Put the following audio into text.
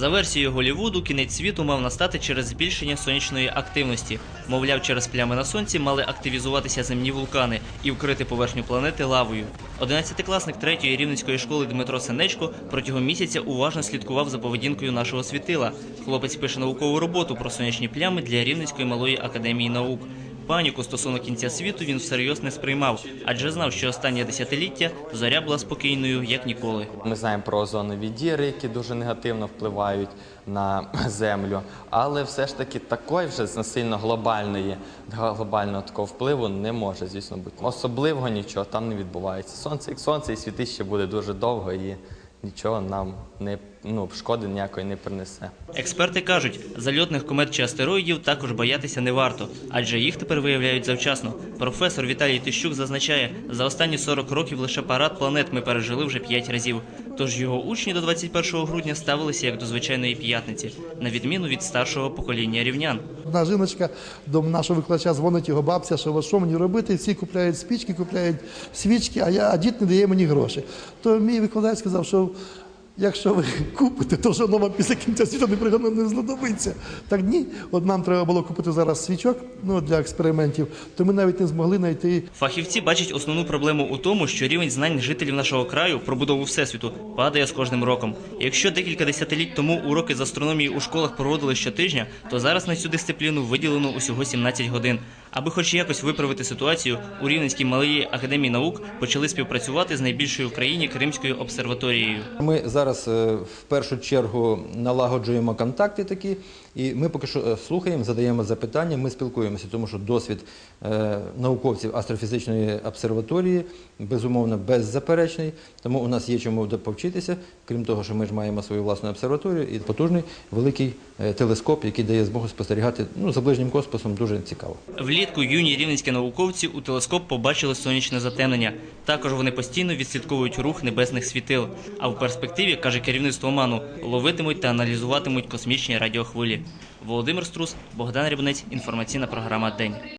За версією Голівуду, кінець світу мав настати через збільшення сонячної активності. Мовляв, через плями на сонці мали активізуватися земні вулкани і вкрити поверхню планети лавою. Одинадцятикласник третьої рівненської школи Дмитро Сенечко протягом місяця уважно слідкував за поведінкою нашого світила. Хлопець пише наукову роботу про сонячні плями для Рівненської малої академії наук. Паніку стосовно кінця світу він всерйоз не сприймав, адже знав, що останнє десятиліття зоря була спокійною як ніколи. Ми знаємо про озонові діри, які дуже негативно впливають на землю, але все ж таки такої вже насильно глобальної глобального такого впливу не може, звісно, бути. Особливого нічого там не відбувається. Сонце як сонце, і світить ще буде дуже довго і нічого нам не ну, шкоди ніякої не принесе. Експерти кажуть, зальотних комет чи астероїдів також боятися не варто, адже їх тепер виявляють завчасно. Професор Віталій Тищук зазначає, за останні 40 років лише парад планет ми пережили вже 5 разів. Тож його учні до 21 грудня ставилися як до звичайної п'ятниці, на відміну від старшого покоління рівнян. Одна жіночка до нашого викладача дзвонить його бабця, що що мені робити? Всі купляють спічки, купляють свічки, а я а дід не дає мені гроші. То мій викладач сказав, що якщо ви купите, то що вам після кінця світу не пригодно не знадобиться. Так ні, от нам треба було купити зараз свічок ну, для експериментів, то ми навіть не змогли знайти Фахівці бачать основну проблему у тому, що рівень знань жителів нашого краю про будову всесвіту падає з кожним роком. Якщо декілька десятиліть тому уроки з астрономії у школах проводили щотижня, то зараз на цю дисципліну виділено усього 17 годин. Аби хоч якось виправити ситуацію, у Рівненській малої академії наук почали співпрацювати з найбільшою в країні Кримською обсерваторією. Ми зараз е, в першу чергу налагоджуємо контакти такі, і ми поки що е, слухаємо, задаємо запитання, ми спілкуємося, тому що досвід е, науковців астрофізичної обсерваторії безумовно беззаперечний, тому у нас є чому повчитися, крім того, що ми ж маємо свою власну обсерваторію і потужний великий телескоп, який дає змогу спостерігати ну, за ближнім космосом дуже цікаво. Влітку юні рівненські науковці у телескоп побачили сонячне затемнення. Також вони постійно відслідковують рух небесних світил. А в перспективі, каже керівництво МАНу, ловитимуть та аналізуватимуть космічні радіохвилі. Володимир Струс, Богдан Рібнець, інформаційна програма День.